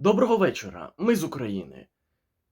Доброго вечора, ми з України.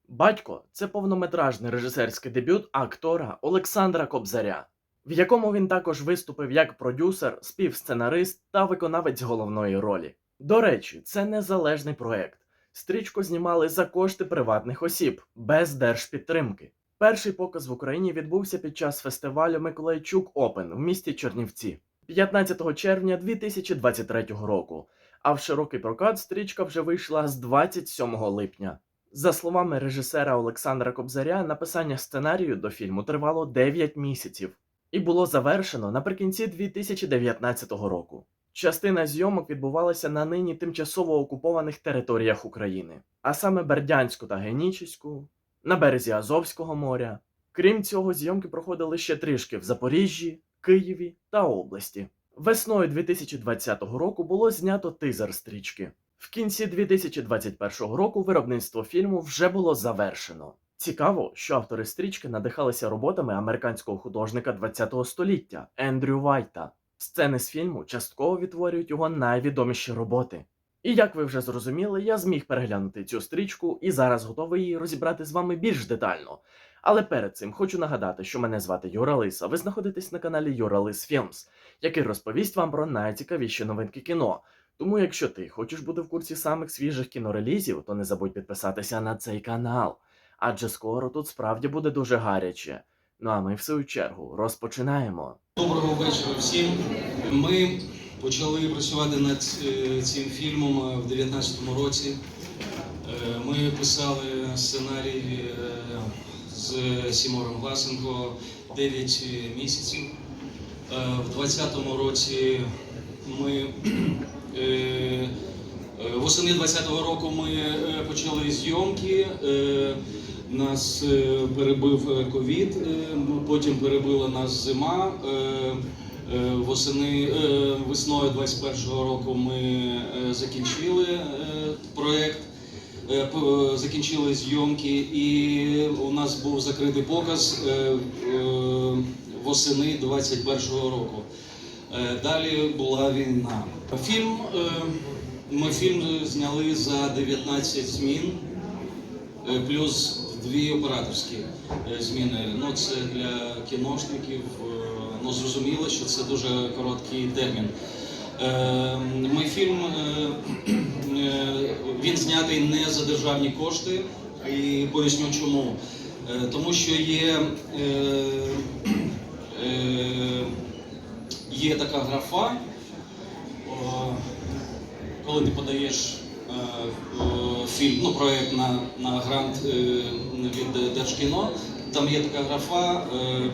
Батько це повнометражний режисерський дебют актора Олександра Кобзаря, в якому він також виступив як продюсер, співсценарист та виконавець головної ролі. До речі, це незалежний проект. Стрічку знімали за кошти приватних осіб, без держпідтримки. Перший показ в Україні відбувся під час фестивалю Миколайчук Опен в місті Чернівці 15 червня 2023 року а в широкий прокат стрічка вже вийшла з 27 липня. За словами режисера Олександра Кобзаря, написання сценарію до фільму тривало 9 місяців і було завершено наприкінці 2019 року. Частина зйомок відбувалася на нині тимчасово окупованих територіях України, а саме Бердянську та Генічеську, на березі Азовського моря. Крім цього, зйомки проходили ще трішки в Запоріжжі, Києві та області. Весною 2020 року було знято тизер стрічки. В кінці 2021 року виробництво фільму вже було завершено. Цікаво, що автори стрічки надихалися роботами американського художника ХХ століття Ендрю Вайта. Сцени з фільму частково відтворюють його найвідоміші роботи. І як ви вже зрозуміли, я зміг переглянути цю стрічку і зараз готовий її розібрати з вами більш детально. Але перед цим хочу нагадати, що мене звати Юра Лис, а ви знаходитесь на каналі Юра Лис Філмс, який розповість вам про найцікавіші новинки кіно. Тому, якщо ти хочеш бути в курсі самих свіжих кінорелізів, то не забудь підписатися на цей канал, адже скоро тут справді буде дуже гаряче. Ну а ми в свою чергу розпочинаємо. Доброго вечора всім. Ми почали працювати над е, цим фільмом е, в 2019 році. Е, Ми писали сценарій з Сімором Власенко 9 місяців. Е, В 2020 році ми е, е, восени 2020 року ми почали зйомки. Нас перебив ковід, потім перебила нас зима. Восени весною 21-го року ми закінчили е, проект, е, п- закінчили зйомки, і у нас був закритий показ восени 21-го року. Е, Далі була війна. Фільм е, ми фільм зняли за 19 змін. Е, плюс дві операторські зміни. Ну це для кіношників. Ну зрозуміло, що це дуже короткий термін. Ми фільм він знятий не за державні кошти, і поясню чому. Тому що є, є така графа, коли ти подаєш е, е, фільм, ну, проект на, на грант е, від Держкіно, там є така графа, е, е,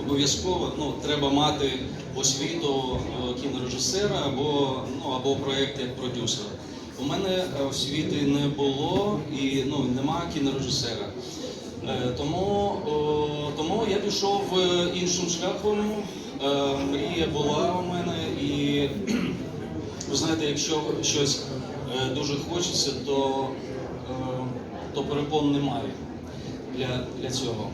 обов'язково ну, треба мати освіту е, кінорежисера або, ну, або проект як продюсера. У мене освіти не було і ну, нема кінорежисера. Е, Тому, тому я пішов е, іншим шляхом. Е, Мрія була у мене, і ви знаєте, якщо щось дуже хочеться, то, то перепон немає для, для цього.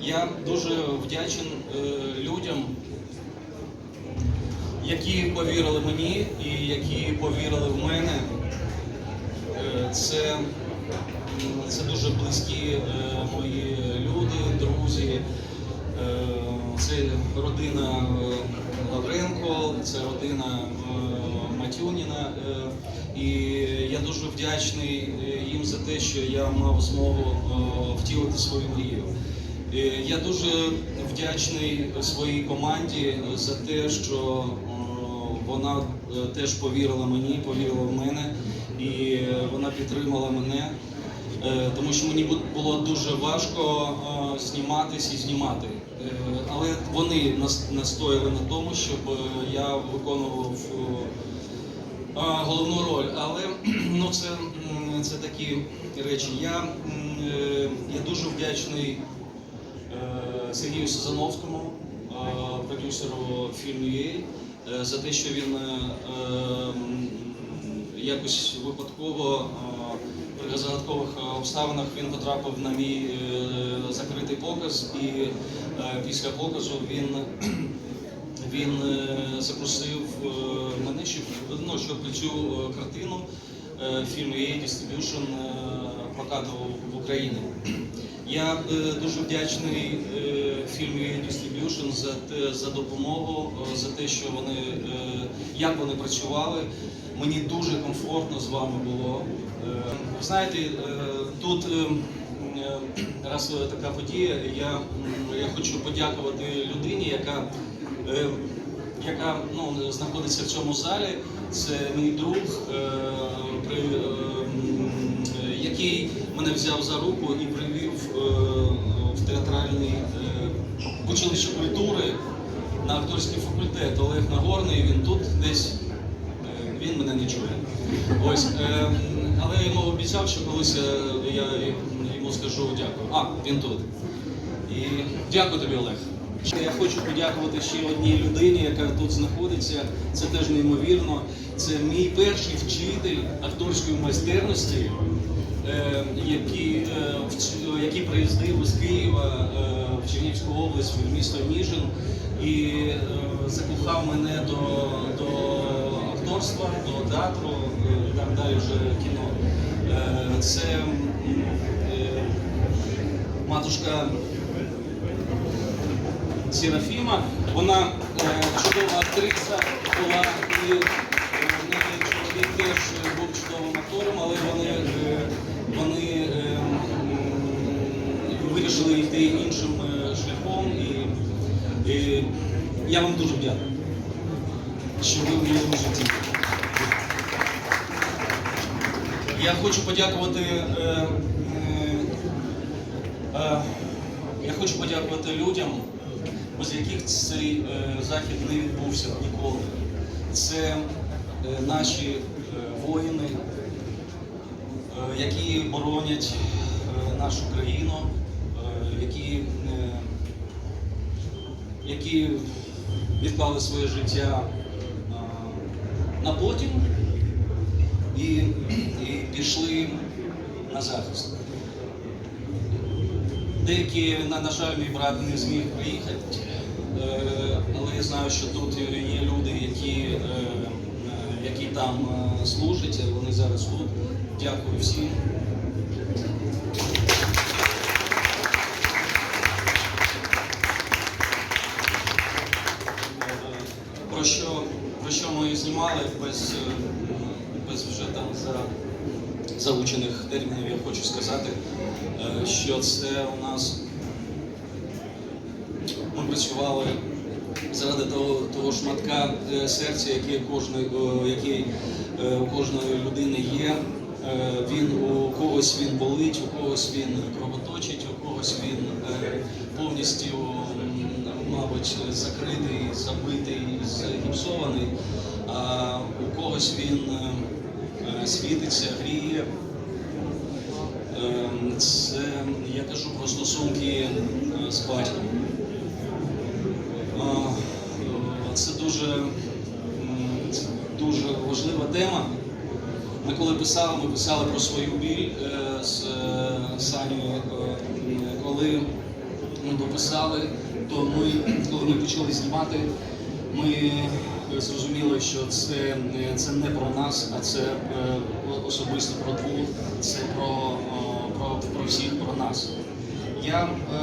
Я дуже вдячен людям, які повірили мені і які повірили в мене. Це, це дуже близькі е, мої люди, друзі. Е, Це родина е, Лавренко, це родина Матюніна. І я дуже вдячний їм за те, що я мав змогу втілити свою мрію. Я дуже вдячний своїй команді за те, що вона теж повірила мені, повірила в мене, і е, вона підтримала мене, Е, тому що мені було дуже важко е, зніматись і знімати. Але вони настояли на тому, щоб я виконував головну роль. Але ну, це, це такі речі. Я, я дуже вдячний Сергію Сазановському, продюсеру фільму «Єй», за те, що він якось випадково при загадкових обставинах він потрапив на мій е, закритий показ, і е, після показу він він е, запросив мене, щоб, ну, щоб цю картину фільм EA Distribution прокатував в Україні. Я дуже вдячний фільму Distribution за, те, за допомогу, за те, що вони, як вони працювали. Мені дуже комфортно з вами було. Е, ви знаєте, е, тут е, е, раз е, така подія, я, я хочу подякувати людині, яка, е, яка ну, знаходиться в цьому залі. Це мій друг, е, при, е, який мене взяв за руку і привів е, в театральний е, училище культури на акторський факультет. Олег Нагорний, він тут десь. Він мене не чує. Ось, е, але я йому обіцяв, що колись е, я йому скажу дякую. А, він тут. І дякую тобі, Олег. Я хочу подякувати ще одній людині, яка тут знаходиться. Це теж неймовірно. Це мій перший вчитель акторської майстерності, е, який, е, який приїздив з Києва е, в Чернігівську область, в місто Ніжин, і закохав мене до, до акторства, до театру, е, там далі вже кіно. Е, Це е, матушка Серафіма. Вона е, чудова актриса була і чоловік теж був чудовим актором, але вони, вони вирішили йти іншим шляхом. І, і я вам дуже вдячний, що ви в моєму житті. Я хочу подякувати. Е, е, е, я хочу подякувати людям, без яких цей захід не відбувся ніколи. Це наші воїни, які боронять нашу країну, які, які відклали своє життя на потім і, і пішли на захист. Деякі, на, жаль, мій брат не зміг приїхати, е, але я знаю, що тут є люди, які, е, е, які там служать, вони зараз тут. Дякую всім. Е, Про що, про що ми знімали без, е, без вже там за заучених термінів я хочу сказати, е, що це у нас ми працювали заради того, того шматка е, серця, який кожної, е, який у кожної людини є. Він у когось він болить, у когось він кровоточить, у когось він повністю, мабуть, закритий, забитий, загіпсований, а у когось він світиться, гріє. Ем, Це я кажу про стосунки е, з батьком. Е, Це дуже, дуже важлива тема. Ми коли писали, ми писали про свою біль е, з е, Санєю. Е, Коли ми дописали, то ми, коли ми почали знімати, ми зрозуміли, що це, не- це не про нас, а це е, особисто про двох, це про, про, про всіх, про нас. Я, е,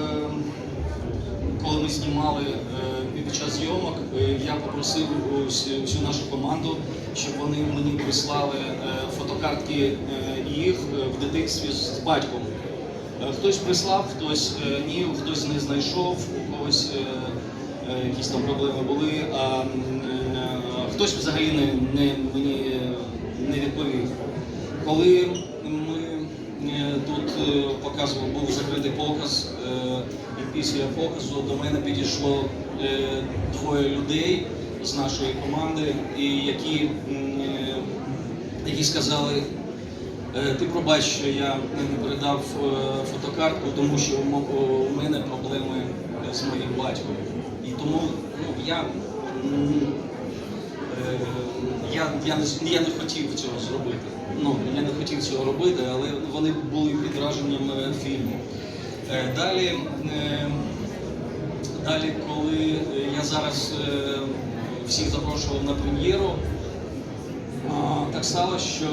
коли ми знімали е, під час зйомок, е, я попросив всю, нашу команду, щоб вони мені прислали е, фотокартки е, їх е, в дитинстві з батьком. Е, Хтось прислав, хтось е, ні, хтось не знайшов, у когось е, е, якісь там проблеми були, а е, хтось взагалі не, не, мені не відповів. Коли ми е, тут е, показував, був закритий показ, е, і після показу до мене підійшло е, двоє людей з нашої команди, і які, е, які сказали, Е, Ти пробач, що я не передав е, фотокартку, тому що у мене проблеми з моїм батьком. І тому ну, я, е, я, я, не, я не хотів цього зробити. Ну, я не хотів цього робити, але вони були під враженням фільму. Е, Далі, е, далі, коли е, я зараз всіх запрошував на прем'єру. Так стало, що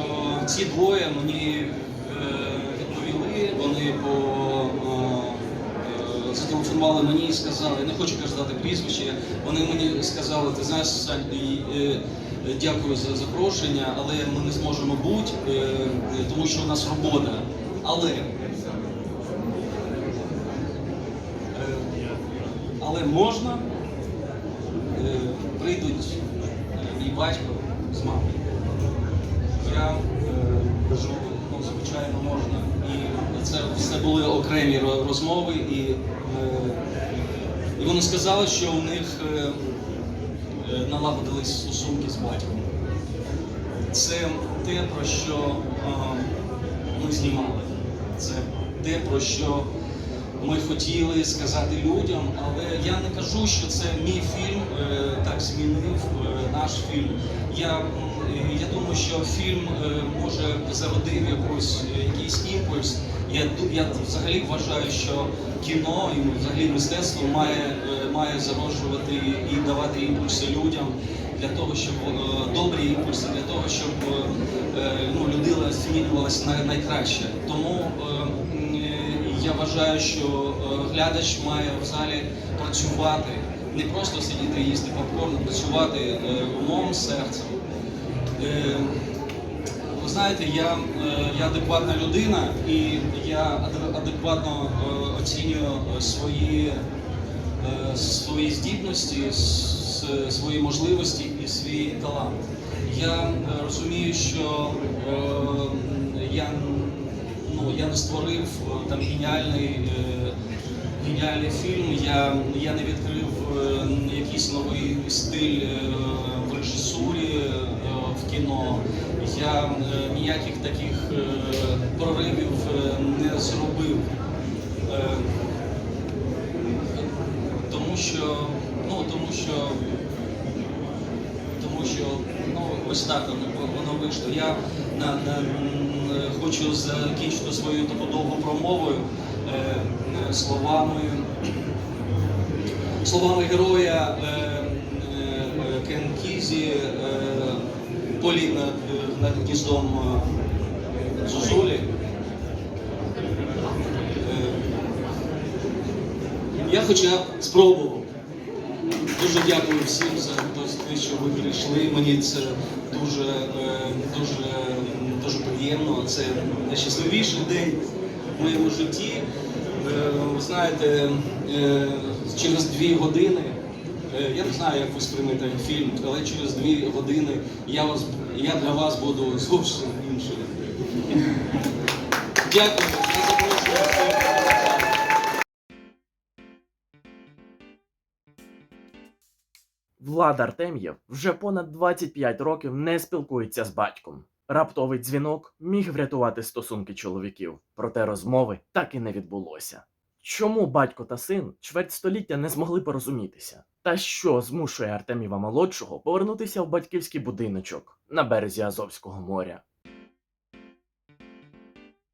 ці двоє мені відповіли, вони по, зателефонували мені і сказали, не хочу казати прізвище, вони мені сказали, ти знаєш, Сань, дякую за запрошення, але ми не зможемо бути, е, тому що у нас робота. Але Е, але можна, Е, прийдуть е, мій батько з мамою. Я е, кажу, ну, звичайно, можна. І це все були окремі розмови, і, е, і вони сказали, що у них е, е, налагодились стосунки з батьком. Це те, про що е, ми знімали. Це те, про що ми хотіли сказати людям, але я не кажу, що це мій фільм е, так змінив е, наш фільм. Я, е, я думаю, що фільм е, може зародив якусь, е, якийсь імпульс. Я, я взагалі вважаю, що кіно і взагалі мистецтво має, е, має зароджувати і давати імпульси людям для того, щоб е, добрі імпульси, для того, щоб е, е, ну, людина змінювалася на найкраще. Тому я вважаю, що глядач має в залі працювати, не просто сидіти і їсти попкорн, працювати умом, серцем. Ви знаєте, я, я адекватна людина і я аде- адекватно оцінюю свої, свої здібності, свої можливості і свій талант. Я е, розумію, що е, я, ну, я не створив е, там геніальний, е, геніальний фільм, я, я не відкрив е, якийсь новий стиль е, в режисурі е, в кіно. Я е, ніяких таких е, проривів е, не зробив. Що, ну, тому що, тому що, ну, ось так воно, вийшло. Я на, на, хочу закінчити свою таку довгу промову е, словами, словами героя е, е, Кен Кізі е, політ над, над гніздом е, Зозулі. Я хоча б спробував. Дуже дякую всім за те, що ви прийшли. Мені це дуже, е, дуже, дуже приємно. Це найщасливіший день в моєму житті. Е, Ви знаєте, е, через дві години. Я не знаю, як ви сприймете фільм, але через дві години я, вас, я для вас буду зовсім іншим. Дякую Влад Артем'єв вже понад 25 років не спілкується з батьком. Раптовий дзвінок міг врятувати стосунки чоловіків, проте розмови так і не відбулося. Чому батько та син чверть століття не змогли порозумітися? Та що змушує Артем'єва молодшого повернутися в батьківський будиночок на березі Азовського моря?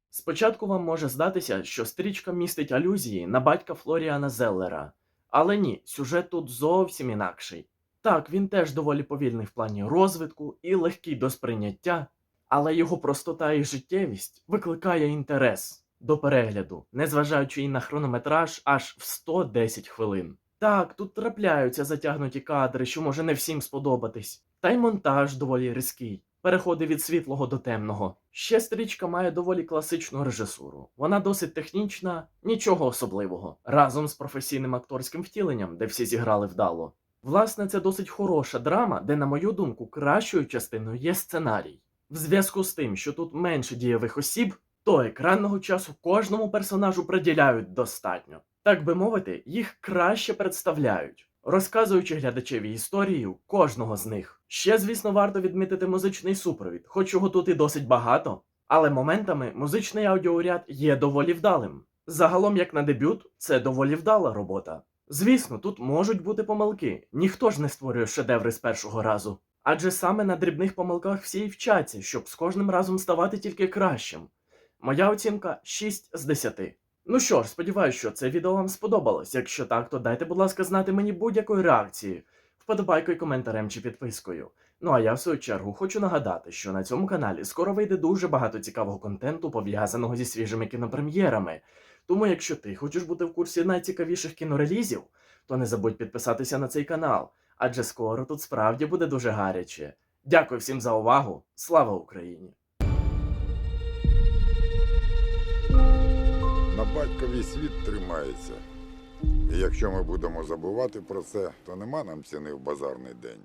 Спочатку вам може здатися, що стрічка містить алюзії на батька Флоріана Зеллера, але ні, сюжет тут зовсім інакший. Так, він теж доволі повільний в плані розвитку і легкий до сприйняття, але його простота і життєвість викликає інтерес до перегляду, незважаючи і на хронометраж аж в 110 хвилин. Так, тут трапляються затягнуті кадри, що може не всім сподобатись, та й монтаж доволі різкий. Переходи від світлого до темного. Ще стрічка має доволі класичну режисуру. Вона досить технічна, нічого особливого, разом з професійним акторським втіленням, де всі зіграли вдало. Власне, це досить хороша драма, де, на мою думку, кращою частиною є сценарій. В зв'язку з тим, що тут менше дієвих осіб, то екранного часу кожному персонажу приділяють достатньо. Так би мовити, їх краще представляють, розказуючи глядачеві історію кожного з них. Ще, звісно, варто відмітити музичний супровід, хоч його тут і досить багато, але моментами музичний аудіоряд є доволі вдалим. Загалом, як на дебют, це доволі вдала робота. Звісно, тут можуть бути помилки, ніхто ж не створює шедеври з першого разу. Адже саме на дрібних помилках всі й вчаться, щоб з кожним разом ставати тільки кращим. Моя оцінка 6 з 10. Ну що ж, сподіваюся, що це відео вам сподобалось. Якщо так, то дайте, будь ласка, знати мені будь-якої реакції вподобайкою, коментарем чи підпискою. Ну а я в свою чергу хочу нагадати, що на цьому каналі скоро вийде дуже багато цікавого контенту, пов'язаного зі свіжими кінопрем'єрами. Тому, якщо ти хочеш бути в курсі найцікавіших кінорелізів, то не забудь підписатися на цей канал, адже скоро тут справді буде дуже гаряче. Дякую всім за увагу! Слава Україні! На батькові світ тримається. І якщо ми будемо забувати про це, то нема нам ціни в базарний день.